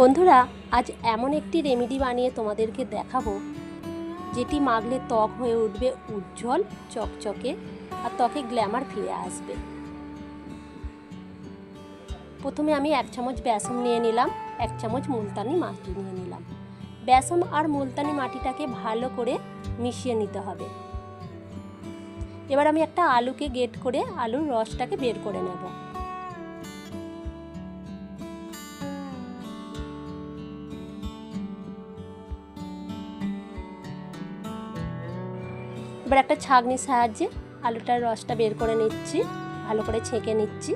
বন্ধুরা, আজ এমন একটি রেমেডি বানিয়ে তোমাদেরকে দেখাবো, যেটি মাগলে ত্বক হয়ে উঠবে উজ্জ্বল, চকচকে, আর ত্বকে গ্ল্যামার ফিরে আসবে। প্রথমে আমি এক চামচ বেসন নিয়ে নিলাম, এক চামচ মুলতানি মাটি নিয়ে নিলাম। বেসন আর মুলতানি মাটিটাকে ভালো করে মিশিয়ে নিতে হবে। এবার আমি একটা আলুকে গেট করে আলুর রসটাকে বের করে নেব। এবার একটা ছাগনির সাহায্যে আলুটার রসটা বের করে নিচ্ছি, ভালো করে ছেঁকে নিচ্ছি।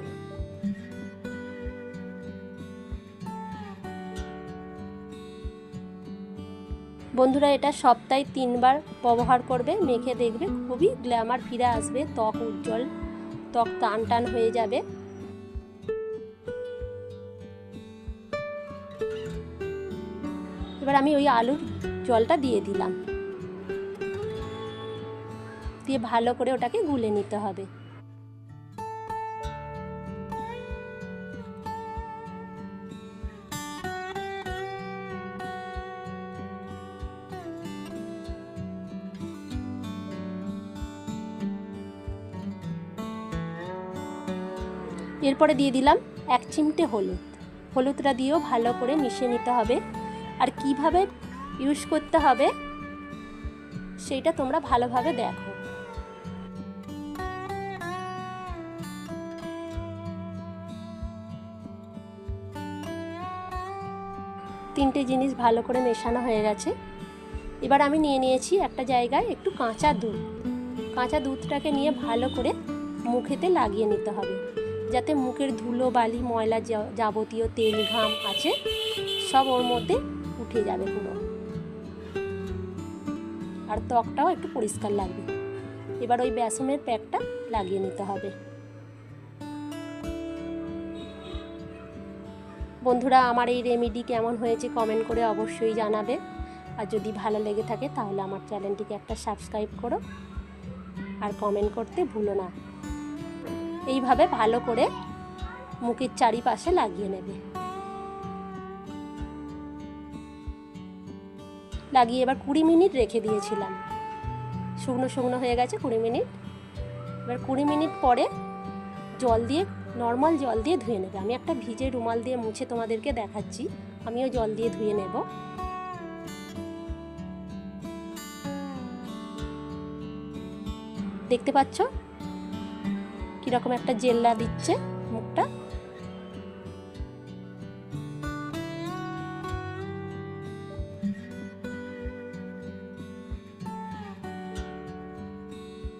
বন্ধুরা, এটা সপ্তাহে তিনবার ব্যবহার করবে, মেখে দেখবে, খুবই গ্ল্যামার ফিরে আসবে, ত্বক উজ্জ্বল, ত্বক টান টান হয়ে যাবে। এবার আমি ওই আলুর জলটা দিয়ে দিলাম। দিয়ে ভালো করে ওটাকে গুলে নিতে হবে। এরপরে দিয়ে দিলাম এক চিমটে হলুদ। হলুদটা দিয়েও ভালো করে মিশিয়ে নিতে হবে। আর কীভাবে ইউজ করতে হবে সেইটা তোমরা ভালোভাবে দেখো। তিনটে জিনিস ভালো করে মেশানো হয়ে গেছে। এবার আমি নিয়ে নিয়েছি একটা জায়গায় একটু কাঁচা দুধ। কাঁচা দুধটাকে নিয়ে ভালো করে মুখেতে লাগিয়ে নিতে হবে। যাতে মুখের ধুলো, বালি, ময়লা যাবতীয় তেল, ঘাম আছে, সব ওর মধ্যে উঠে যাবে পুরো। আর ত্বকটাও একটু পরিষ্কার লাগবে। এবার ওই বেসনের প্যাকটা লাগিয়ে নিতে হবে। বন্ধুরা, আমার এই রেমেডি কেমন হয়েছে কমেন্ট করে অবশ্যই জানাবে। আর যদি ভালো লেগে থাকে, তাহলে আমার চ্যানেলটিকে একটা সাবস্ক্রাইব করো। আর কমেন্ট করতে ভুলো না। এইভাবে ভালো করে মুখের চারিপাশে লাগিয়ে নেবে। লাগিয়ে এবার কুড়ি মিনিট রেখে দিয়েছিলাম। শুকনো শুকনো হয়ে গেছে কুড়ি মিনিট। এবার কুড়ি মিনিট পরে জল দিয়ে নর্মাল জল দিয়ে ধুয়ে নেবে। আমি একটা ভিজে রুমাল দিয়ে মুছে তোমাদেরকে দেখাচ্ছি। আমিও জল দিয়ে ধুয়ে নেব। দেখতে পাচ্ছ? কীরকম একটা জেল্লা দিচ্ছে মুখটা।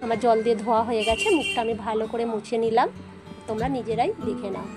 আমার জল দিয়ে ধোয়া হয়ে গেছে। মুখটা আমি ভালো করে মুছে নিলাম। তোমরা নিজেরাই দেখে নাও।